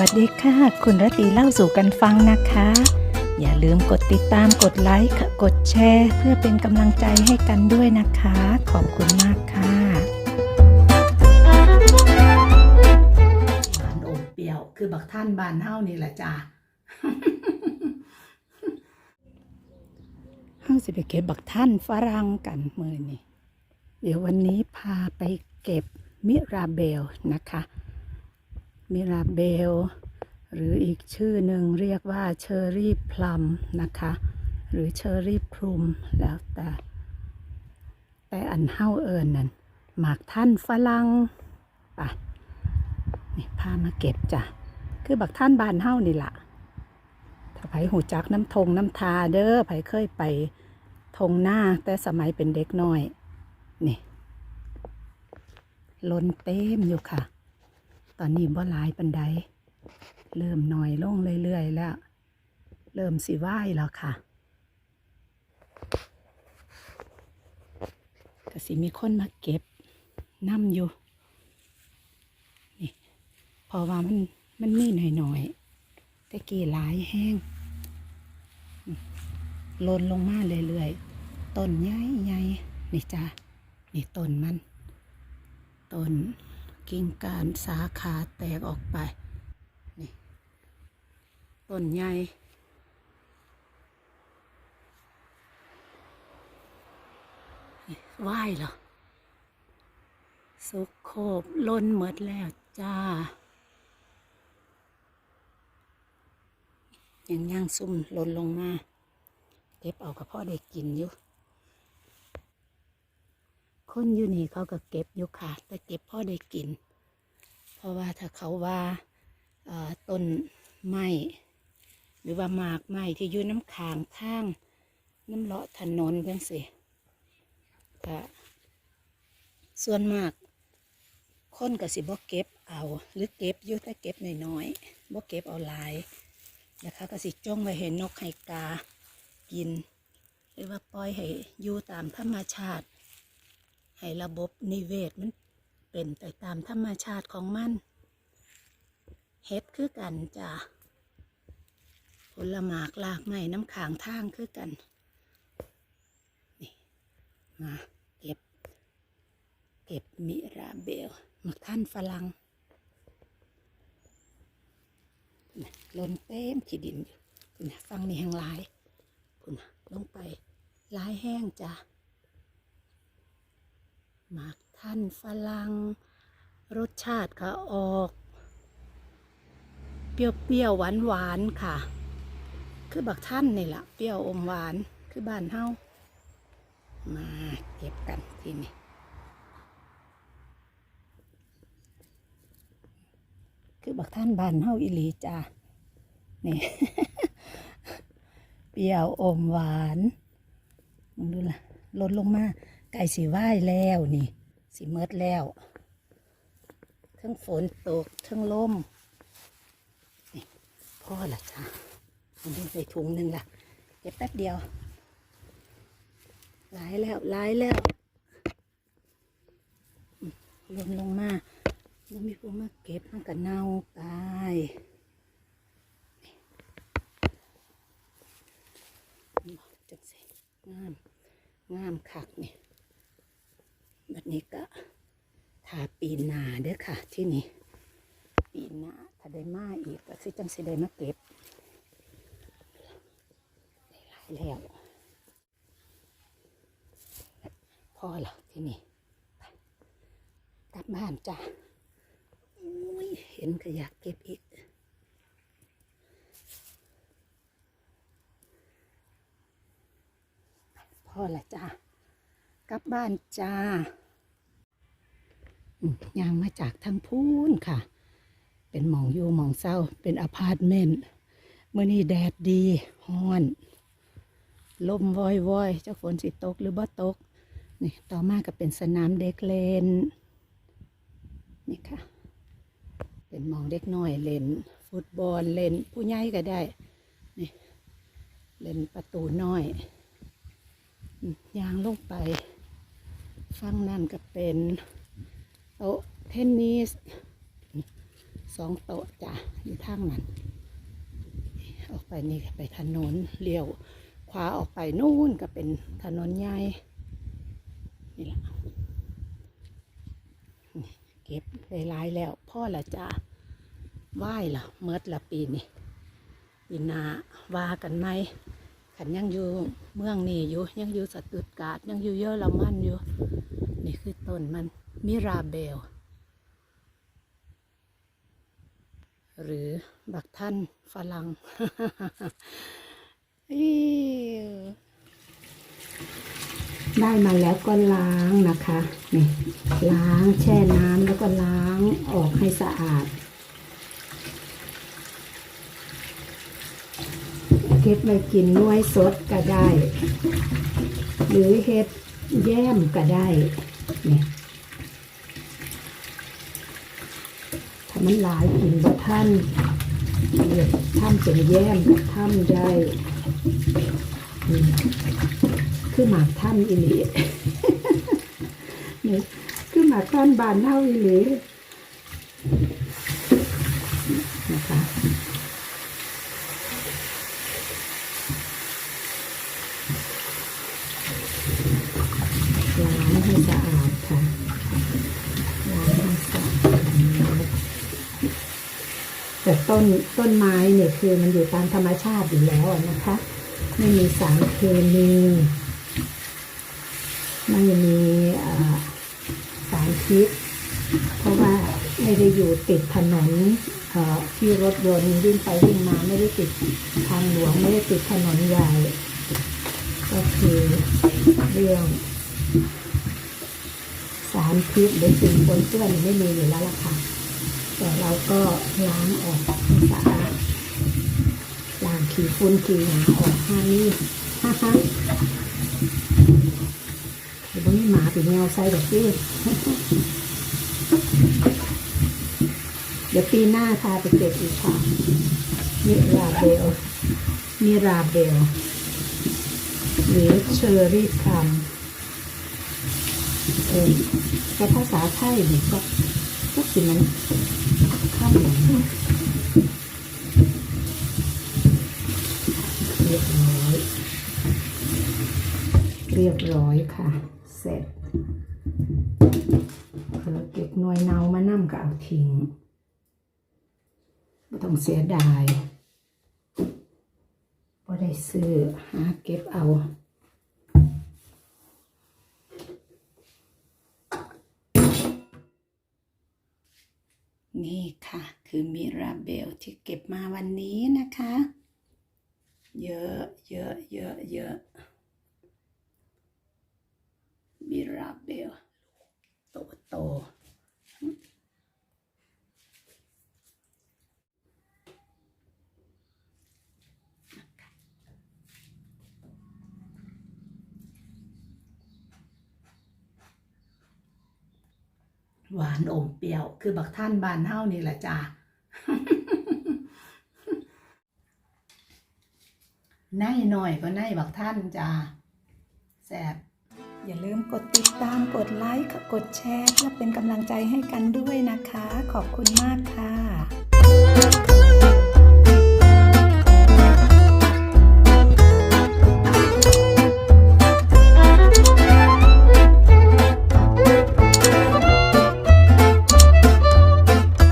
วัสดีค่ะ คุณรตีเล่าสู่กันฟังนะคะ อย่าลืมกดติดตามกดไลค์ค่ะกดแชร์ เพื่อเป็นกำลังใจให้กันด้วยนะคะ ขอบคุณมากค่ะหวานอมเปรี้ยว คือบักท่านบานเฮ้านี่แหละจ้าเฮาสิไปเก็บบักท่านฝรั่งกันมือนี่เดี๋ยววันนี้พาไปเก็บมิราเบลนะคะ มิราเบล หรืออีกชื่อหนึ่งเรียกว่าเชอร์รี่พลัมนะคะ หรือเชอร์รี่พลุมแล้วแต่ แต่อันเฮาเอิญนั่นหมากท่านฝรั่งไปนี่พามาเก็บจ้ะ คือบักท่านบานเฮานี่ละถ้าไผหูจักน้ำทงน้ำทาเด้อไผเคยไปทงหน้าแต่สมัยเป็นเด็กน้อย นี่ล้นเต็มอยู่ค่ะ อนนี้บ่หลายปันใดเริ่มหน่อยลงเรื่อยๆแล้ว เริ่มสิไหวแล้วค่ะก็สิมีคนมาเก็บน้ำอยู่นี่พอว่ามันมันมีหน่อยๆแต่กี่หลายแห้งลนลงมาเรื่อยๆต้นใหญ่ใหญ่ๆนี่จ้านี่ต้นมันต้น กิ่งก้านสาขาแตกออกไป นี่ต้นใหญ่นี่ไหวเหรอ สุกโคบล้นหมดแล้วจ้ายังย่างซุ่มล่นลงมา เก็บเอากับพ่อได้กินอยู่ คนอยู่นี่เขาก็เก็บอยู่ค่ะ แต่เก็บพ่อได้กิน เพราะว่าถ้าเขาว่าต้นไม้หรือว่าหมากไม้ที่อยู่น้ำขางทางน้ำเลาะถนนจังสิก็ส่วนมาก คนก็สิบ่เก็บเอา หรือเก็บอยู่แต่เก็บน้อยๆบ่เก็บเอาหลายนะคะก็สิจ้องไว้เห็นนกไห่กา กิน หรือว่าปล่อยให้อยู่ตามธรรมชาติ ให้ระบบนิเวศมันเป็นไปตามธรรมชาติของมันเฮ็ดคือกันจ้ะผลหมากลากไม้น้ำขางทางคือกันนี่มาเก็บ เก็บมิราเบลมักท่านฝรั่งน่ะล้นเต็มขีดินอยู่คุณน่ะฟังนี่แห้งลายคุณลงไปลายแห้งจ้ะ หมากท่านฝรั่งรสชาติก็ออก เปรี้ยวๆหวานๆค่ะ คือบักท่านนี่แหละเปรี้ยวอมหวานคือบ้านเฮามาเก็บกันทีนี้คือบักท่านบานเฮาอิลีจ้านี่ เปรี้ยวอมหวานมึงดูล่ะลดลงมา ไก่สีไหว้แล้วนี่สีเมดแล้วทั้งฝนตกทั้งลมนี่พ่อละจ้ามันดูใส่ถุงหนึ่งละเก็บแป๊บเดียวหลายแล้วหลายแล้วลมลงมาบ่มีผู้มาเก็บมันก็เน่าตายจังสิงาม งามคักนี่บัดนี้ก็ ทาปีนาเด้อค่ะ ที่นี่ปีนาถ้าได้มาอีกก็สิจังสิได้มาเก็บได้หลายแล้วพอละที่นี่กลับบ้านจ้ะเห็นก็อยากเก็บอีกพ่อละจ้ากลับบ้านจ้า ยางมาจากทางพูนค่ะ เป็นหมองอยู่หมองเศร้า เป็นอพาร์ตเมนต์เมื่อนี้แดดดีฮ้อน ลมวอยวอยเจ้าฝนสิตกหรือบ่ตก นี่ต่อมาก็เป็นสนามเด็กเล่นนี่ค่ะ เป็นมองเด็กน้อยเล่น ฟุตบอลเล่นผู้ใหญ่ก็ได้ นี่เล่นประตูน้อยยางลงไปฟังนั่นก็เป็น โต๊ะเทนนิสสองโต๊ะจ้ะอยู่ทางนั้นออกไปนี่ไปถนนเลี้ยวขวาออกไปนู่นก็เป็นถนนใหญ่นี่แหละเก็บได้หลายแล้ว พ่อละจ้ะไหว้ละเมิดละปีนี่ปีนาว่ากันไหมขันยังอยู่เมืองนี่อยู่ยังอยู่สตุดการ์ดยังอยู่เยอรมันอยู่ นี่คือต้นมัน มิราเบล หรือบักท่านฝรั่งได้มาแล้วก็ล้างนะคะนี่ล้างแช่น้ำแล้วก็ล้างออกให้สะอาด เก็บไว้กินน้วยสดก็ได้ หรือเฮ็ดแย้มก็ได้นี่ถ้ มันหลายกินบ่ท่านเดี๋ยวท่านเป็นแย้มท่านใหญ่คือหมากท่านอีหลีนี่คือหมากท่านบานเน่าอีหลีนะคะล้างให้สะอาดค่ะ ล้างให้สะอาด แต่ต้นต้นไม้เนี่ยคือมันอยู่ตามธรรมชาติอยู่แล้วนะคะ ไม่มีสารเคมีไม่มีสารพิษเพราะว่าไม่ได้อยู่ติดถนนที่รถยนต์วิ่งไปวิ่งมาไม่ได้ติดทางหลวงไม่ได้ติดถนนใหญ่ ก็คือเรื่องสารพิษหรือสิ่งปนเปื้อนไม่มีอยู่แล้วล่ะค่ะ แต่เราก็ล้างออกให้สะอาดล้างขี้ฝุ่นขี้หนาออกห้านี่ฮ่าฮ่าเดี๋ยวนี้หมาเป็นแนวใส่แบบนี้เดี๋ยวปีหน้าพาไปเก็บอีกค่ะมิราเบลมิราเบลหรือเชอร์รี่คัมเออแต่ภาษาไทยนี่ก็ก็คือมันข้ามหลัง เรียบร้อย เรียบร้อยค่ะ เสร็จเออเก็บหน่วยเนามานั่มก็เอาทิ้งไม่ต้องเสียดายพอได้ซื้อหาเก็บเอา นี่ค่ะ คือมิราเบลที่เก็บมาวันนี้นะคะ เยอะเยอะเยอะเยอะมิราเบลโตโต หวานอมเปรี้ยว คือบักท่านบานเฮ้านี่แหละจ้าในหน่อยก็ในบักท่านจ้าแซ่บอย่าลืมกดติดตามกดไลค์กดแชร์เพื่อเป็นกำลังใจให้กันด้วยนะคะ ขอบคุณมากค่ะ